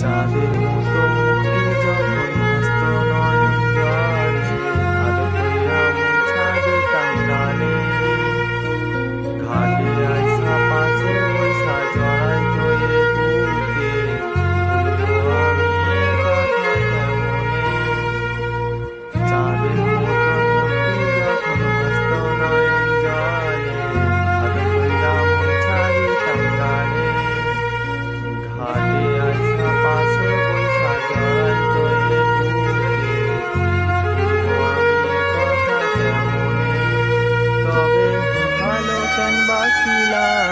time.